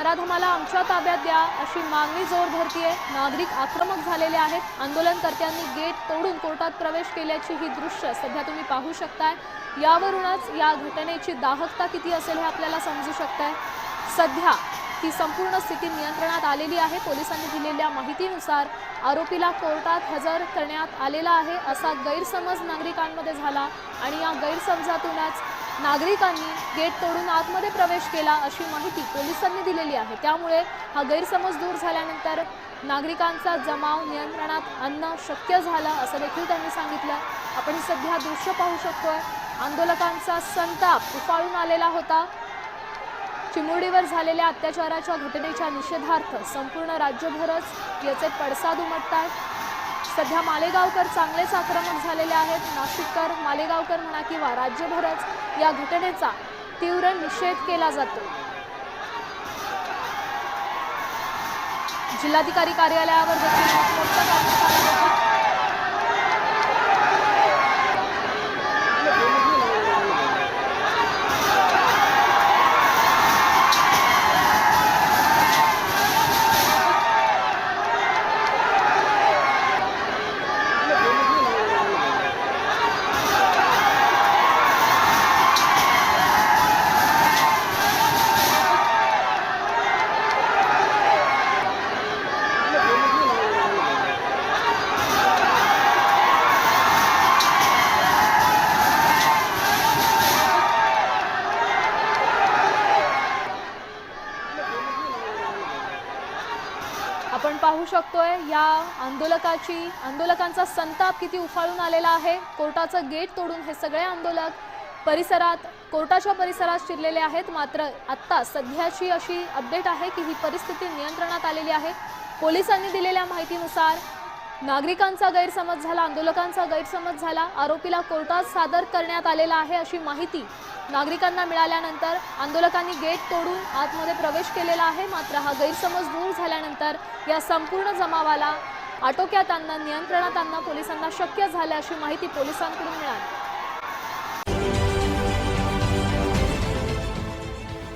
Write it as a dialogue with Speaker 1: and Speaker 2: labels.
Speaker 1: नराधमाला आमच्या ताब्यात द्या अशी मागणी जोर धरतीये. नागरिक आक्रमक झालेले आहेत. आंदोलनकर्त्यांनी गेट तोडून कोर्टात प्रवेश केल्याची ही दृश्य सध्या तुम्ही पाहू शकताय. यावरूनच या घटनेची दाहकता किती असेल हे आपल्याला समजू शकतंय. सध्या ही संपूर्ण स्थिती नियंत्रणात आलेली आहे. पोलिसांनी दिलेल्या माहितीनुसार आरोपीला कोर्टात हजर करण्यात आलेला आहे असा गैरसमज नागरिकांमध्ये झाला आणि या गैरसमजातूनच नागरिकांनी गेट तोडून आतमध्ये प्रवेश केला अशी माहिती पोलिसांनी दिलेली आहे. त्यामुळे हा गैरसमज दूर झाल्यानंतर नागरिकांचा जमाव नियंत्रणात आणणं शक्य झालं असं देखील त्यांनी सांगितलं. आपण सध्या दृश्य पाहू शकतोय. आंदोलकांचा संताप उफाळून आलेला होता. चिमुरडीवर झालेल्या अत्याचाराच्या घटनेच्या निषेधार्थ संपूर्ण राज्यभरच याचे पडसाद उमटत आहेत सध्या मालेगावकर चांगलेच आक्रमक झालेले आहेत. नाशिककर मालेगावकर म्हणा किंवा राज्यभरच या घटनेचा तीव्र निषेध केला जातो. जिल्हाधिकारी कार्यालयावर देखील मोठमोठं करण्यात आलं होतं आपण पाहू शकतोय. या आंदोलकाची आंदोलकांचा संताप किती उफाळून आलेला आहे. कोर्टाचं गेट तोडून हे सगळे आंदोलक परिसरात कोर्टाच्या परिसरात शिरलेले आहेत. मात्र आत्ता सध्याची अशी अपडेट आहे की ही परिस्थिती नियंत्रणात आलेली आहे. पोलिसांनी दिलेल्या माहितीनुसार नागरिकांचा गैरसमज झाला आंदोलकांचा गैरसमज झाला आरोपीला कोर्टात सादर करण्यात आलेला आहे अशी माहिती नागरिकांना मिळाल्यानंतर आंदोलकांनी गेट तोडून आतमध्ये प्रवेश केलेला आहे. मात्र हा गैरसमज दूर झाल्यानंतर या संपूर्ण जमावाला आटोक्यात आणणं नियंत्रणात आणणं पोलिसांना शक्य झालं अशी माहिती पोलिसांकडून मिळाली.